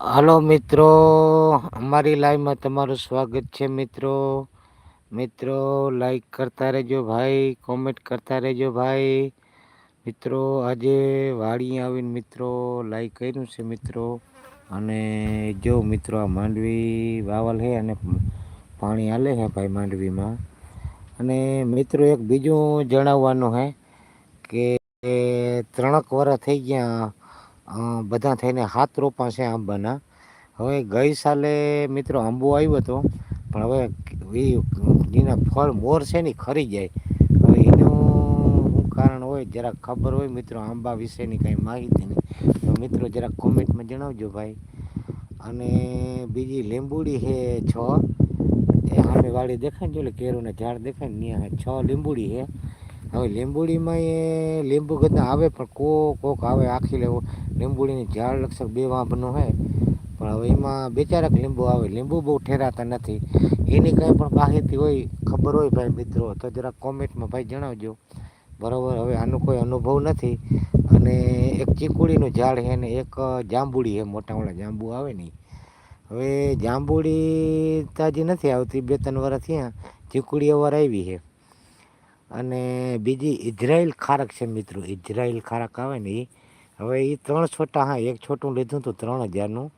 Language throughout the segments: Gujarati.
હલો મિત્રો, અમારી લાઈવમાં તમારું સ્વાગત છે મિત્રો. મિત્રો લાઈક કરતા રહેજો ભાઈ કોમેન્ટ કરતા રહેજો ભાઈ. મિત્રો, આજે વાડી આવીને મિત્રો લાઈક કર્યું છે મિત્રો. અને જો મિત્રો આ માંડવી વાવલ છે અને પાણી હાલે છે ભાઈ માંડવીમાં. અને મિત્રો એક બીજું જણાવવાનું છે કે, ત્રણક વર્ષ થઈ ગયા બધા થઈને હાથ રોપા છે આંબાના. હવે ગઈ સાલે મિત્રો આંબો આવ્યો હતો પણ હવે એના ફળ મોર છે ને ખરી જાય. હવે એનું શું કારણ હોય, જરાક ખબર હોય મિત્રો આંબા વિશેની કાંઈ માહિતી નહીં. તો મિત્રો જરાક કોમેન્ટમાં જણાવજો ભાઈ. અને બીજી લીંબુડી છે છ. એ સામે વાળી દેખાય ને જો કેરુના ઝાડ દેખાય ને ત્યાં છ લીંબુડી છે. હવે લીંબુડીમાં એ લીંબુ ગદના આવે, પણ કોક કોક આવે આખી લેવો. લીંબુડીની ઝાડ લક્ષક બે વાંભનું હોય પણ હવે એમાં બે ચારક લીંબુ આવે. લીંબુ બહુ ઠેરાતા નથી. એની કંઈ પણ માહિતી હોય, ખબર હોય ભાઈ મિત્રો, તો જરાક કોમેન્ટમાં ભાઈ જણાવજો. બરાબર, હવે આનો કોઈ અનુભવ નથી. અને એક ચીકુડીનું ઝાડ છે ને, એક જાંબુડી છે, મોટાવાળા જાંબુ આવે નહીં હવે જાંબુડી તાજી નથી આવતી, બે ત્રણ વર્ષ ત્યાં ચીકુડી અવાર આવી છે. અને બીજી ઇઝરાયલ ખારક છે મિત્રો. ઇઝરાયલ ખારક આવે ને એ હવે એ ત્રણ છોટા હા, એક છોટું લીધું હતું ત્રણ હજારનું.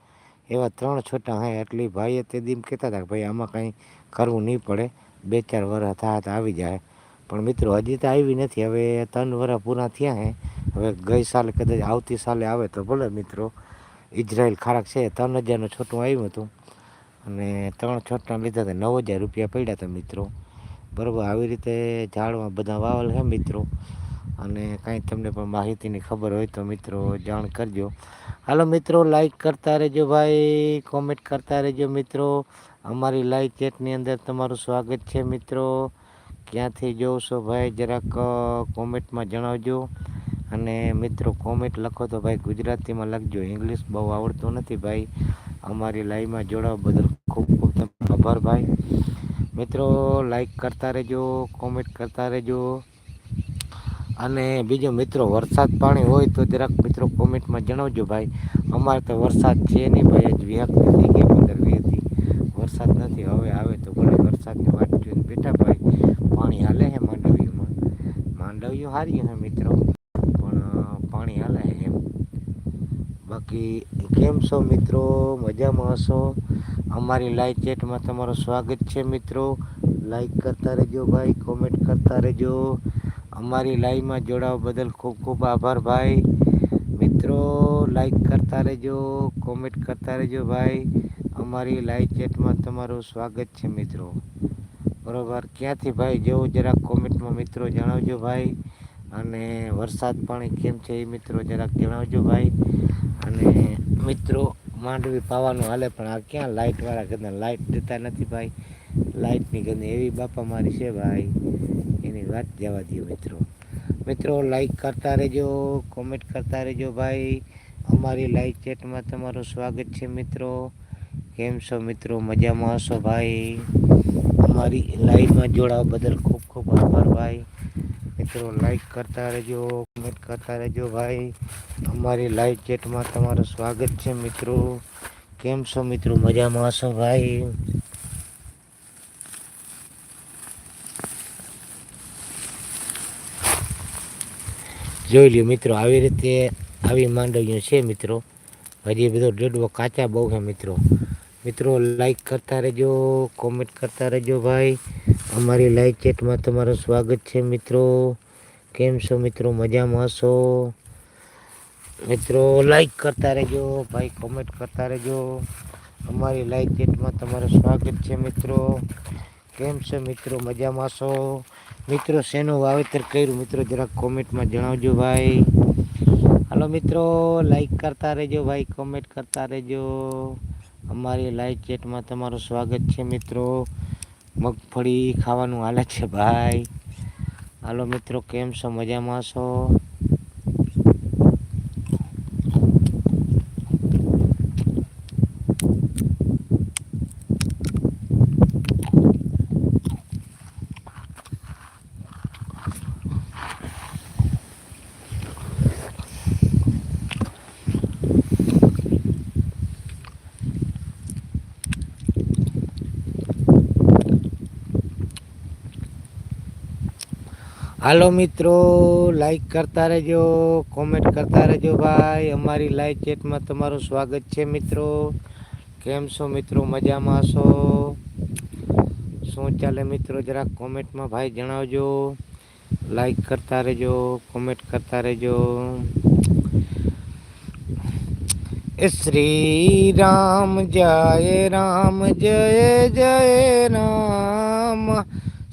એવા ત્રણ છોટા હા, એટલે ભાઈએ તે દીમ કહેતા હતા કે ભાઈ આમાં કંઈ કરવું નહીં પડે. બે ચાર વર્ષ થયા તો આવી જાય. પણ મિત્રો હજી તો આવી નથી. હવે ત્રણ વર્ષ પૂરા થયા હે. હવે ગઈ સાલે કદાચ આવતી સાલે આવે તો ભલે મિત્રો. ઇઝરાયલ ખારક છે, ત્રણ હજારનું છોટું આવ્યું હતું. અને ત્રણ છોટા લીધા હતા. નવ હજાર રૂપિયા પડ્યા હતા મિત્રો. બરાબર, આવી રીતે ઝાડમાં બધા વાવલ છે મિત્રો? અને કાંઈ તમને પણ માહિતીની ખબર હોય તો મિત્રો જાણ કરજો. હાલો મિત્રો લાઈક કરતા રહેજો ભાઈ કોમેન્ટ કરતા રહેજો મિત્રો. અમારી લાઈવ ચેટની અંદર તમારું સ્વાગત છે મિત્રો. ક્યાંથી જોઉં છો ભાઈ, જરાક કોમેન્ટમાં જણાવજો. અને મિત્રો કોમેન્ટ લખો તો ભાઈ ગુજરાતીમાં લખજો. ઇંગ્લિશ બહુ આવડતું નથી ભાઈ. અમારી લાઈવમાં જોડાવા બદલ ખૂબ ખૂબ આભાર ભાઈ. મિત્રો લાઈક કરતા રહેજો કોમેન્ટ કરતા રહેજો. અને બીજો મિત્રો, વરસાદ પાણી હોય તો જરાક મિત્રો કોમેન્ટમાં જણાવજો ભાઈ. અમારે તો વરસાદ છે નહીં ભાઈ જ વ્યાક નથી કે પંદર વીસથી વરસાદ નથી, હવે આવે તો ઘણી વરસાદની વાત જોઈને બેઠા ભાઈ, પાણી હાલે છે માંડવીઓમાં માંડવીઓ હારી છે મિત્રો, પણ પાણી હાલે એમ. બાકી કેમ છો મિત્રો? મજામાં હશો? અમારી લાઈવ ચેટમાં તમારું સ્વાગત છે, મિત્રો. લાઈક કરતા રહેજો ભાઈ કોમેન્ટ કરતા રહેજો. અમારી લાઈવમાં જોડાવા બદલ ખૂબ ખૂબ આભાર ભાઈ. મિત્રો લાઈક કરતા રહેજો કોમેન્ટ કરતા રહેજો ભાઈ. અમારી લાઈવ ચેટમાં તમારું સ્વાગત છે, મિત્રો. બરાબર, ક્યાંથી ભાઈ? જેવું જરાક કોમેન્ટમાં મિત્રો જણાવજો ભાઈ. અને વરસાદ પાણી કેમ છે એ મિત્રો જરાક જણાવજો ભાઈ. અને મિત્રો માંડવી પાવાનું હાલે, પણ આ ક્યાં લાઇટવાળા ઘરના લાઇટ દેતા નથી ભાઈ? લાઇટની ઘરની એવી બાપા મારી છે ભાઈ. એની વાત જવા દો મિત્રો. મિત્રો લાઈક કરતા રહેજો કોમેન્ટ કરતા રહેજો ભાઈ. અમારી લાઈવ ચેટમાં તમારું સ્વાગત છે મિત્રો. કેમ છો મિત્રો? મજામાં હશો ભાઈ? અમારી લાઈવમાં જોડાવા બદલ ખૂબ ખૂબ આભાર ભાઈ. મિત્રો લાઈક કરતા રહેજો. કોમેન્ટ કરતા રહેજો ભાઈ. અમારી લાઈવ ચેટમાં તમારું સ્વાગત છે મિત્રો. કેમ છો મિત્રો? મજામાં હશો ભાઈ? જોઈ લ્યો મિત્રો, આવી રીતે આવી માંડવીઓ છે મિત્રો. હજી બધો ડેડવો કાચા બહુ છે મિત્રો. મિત્રો લાઈક કરતા રહેજો કોમેન્ટ કરતા રહેજો ભાઈ. અમારી લાઈવ ચેટમાં તમારું સ્વાગત છે મિત્રો. કેમ છો મિત્રો? મજામાં હશો? મિત્રો લાઈક કરતા રહેજો, ભાઈ કોમેન્ટ કરતા રહેજો. અમારી લાઈવ ચેટમાં તમારું સ્વાગત છે મિત્રો. કેમ છો મિત્રો? મજામાં છો મિત્રો, શેનું વાવેતર કર્યું? મિત્રો જરાક કોમેન્ટમાં જણાવજો ભાઈ. હાલો મિત્રો લાઈક કરતા રહેજો ભાઈ કોમેન્ટ કરતા રહેજો. અમારી લાઈવ ચેટમાં તમારું સ્વાગત છે મિત્રો. મગફળી ખાવાનું હાલે છે ભાઈ. હાલો મિત્રો કેમ છો મજામાં છો હાલો મિત્રો લાઈક કરતા રહેજો કોમેન્ટ કરતા રહેજો ભાઈ. અમારી લાઈવ ચેટમાં તમારું સ્વાગત છે મિત્રો. કેમ છો મિત્રો? મજામાં છો? શું ચાલે મિત્રો? જરાક કોમેન્ટમાં ભાઈ જણાવજો. લાઈક કરતા રહેજો કોમેન્ટ કરતા રહેજો. શ્રી રામ જય રામ, જય જય રામ.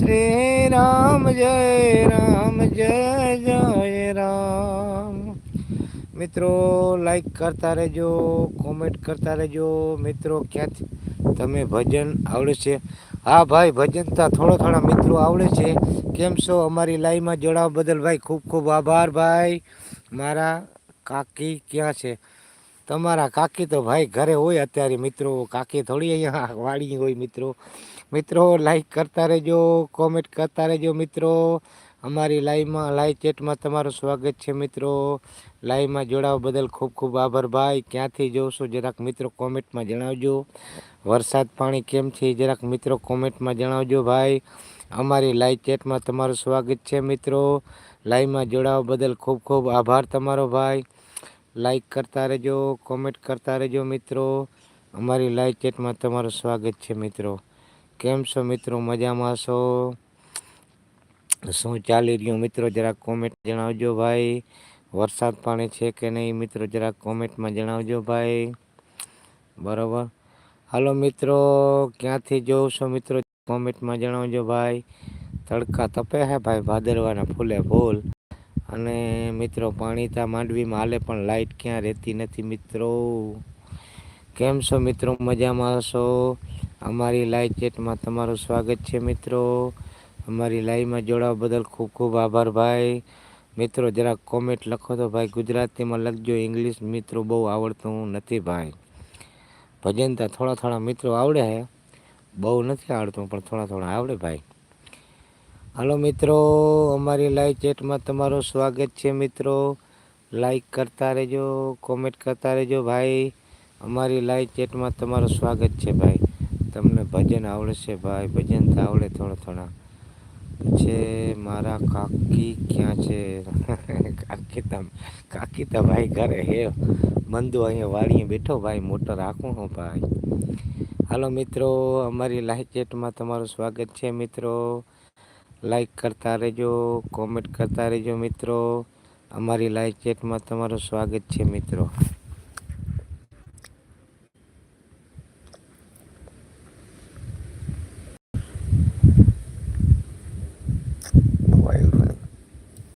શ્રી રામ જય રામ, જય જય રામ. મિત્રો લાઈક કરતા રહેજો કોમેન્ટ કરતા રહેજો. મિત્રો, ક્યાંથી તમે ભજન આવડે છે? હા ભાઈ, ભજન તો થોડા થોડા મિત્રો આવડે છે. કેમ છો? અમારી લાઈવમાં જોડાવા બદલ ભાઈ ખૂબ ખૂબ આભાર ભાઈ. મારા કાકી ક્યાં છે? તમારા કાકી તો ભાઈ ઘરે હોય અત્યારે મિત્રો. કાકી થોડી અહીંયા વાળી હોય મિત્રો. મિત્રો લાઈક કરતા રહેજો કોમેન્ટ કરતા રહેજો મિત્રો. અમારી લાઈવમાં લાઈવ ચેટમાં તમારું સ્વાગત છે મિત્રો. લાઈવમાં જોડાવા બદલ ખૂબ ખૂબ આભાર ભાઈ. ક્યાંથી જોશો જરાક મિત્રો કોમેન્ટમાં જણાવજો. વરસાદ પાણી કેમ છે જરાક મિત્રો કોમેન્ટમાં જણાવજો ભાઈ. અમારી લાઈવ ચેટમાં તમારું સ્વાગત છે મિત્રો. લાઈવમાં જોડાવા બદલ ખૂબ ખૂબ આભાર તમારો ભાઈ. લાઈક કરતા રહેજો કોમેન્ટ કરતા રહેજો મિત્રો. અમારી લાઈવ ચેટમાં તમારું સ્વાગત છે મિત્રો. કેમ છો મિત્રો? મજામાં છો? શું ચાલી રહ્યું મિત્રો? જરાક કોમેન્ટ જણાવજો ભાઈ. વરસાદ પાણી છે કે નહીં મિત્રો? જરાક કોમેન્ટમાં જણાવજો ભાઈ. બરાબર? હાલો મિત્રો, ક્યાંથી જોઉં છો મિત્રો? કોમેન્ટમાં જણાવજો ભાઈ. તડકા તપે હે ભાઈ, ભાદરવાના ફૂલે ફૂલ. અને મિત્રો પાણીતા માંડવીમાં હાલે પણ લાઇટ ક્યાં રહેતી નથી મિત્રો? કેમ છો મિત્રો? મજામાં છો? અમારી લાઈવ ચેટમાં તમારું સ્વાગત છે મિત્રો. અમારી લાઈવમાં જોડાવા બદલ ખૂબ ખૂબ આભાર ભાઈ. મિત્રો જરાક કોમેન્ટ લખો તો ભાઈ ગુજરાતીમાં લખજો. ઇંગ્લિશ મિત્રો બહુ આવડતું નથી ભાઈ. ભજન તો થોડા થોડા મિત્રો આવડે છે બહુ નથી આવડતું, પણ થોડા થોડા આવડે ભાઈ. હાલો મિત્રો, અમારી લાઈવ ચેટમાં તમારું સ્વાગત છે મિત્રો. લાઈક કરતા રહેજો કોમેન્ટ કરતા રહેજો ભાઈ. અમારી લાઈવ ચેટમાં તમારું સ્વાગત છે ભાઈ. તમને ભજન આવડશે ભાઈ, ભજન તો આવડે થોડા થોડા. છે મારા કાકી ક્યાં છે? કાકી તા, કાકી તો ભાઈ ઘરે હે. મંદુ અહીંયા વાળીએ બેઠો ભાઈ, મોટર રાખું હું ભાઈ. હાલો મિત્રો, અમારી લાઈવ ચેટમાં તમારું સ્વાગત છે મિત્રો. લાઈક કરતા રહેજો, કોમેન્ટ કરતા રહેજો મિત્રો. અમારી લાઈવ ચેટમાં તમારું સ્વાગત છે મિત્રો.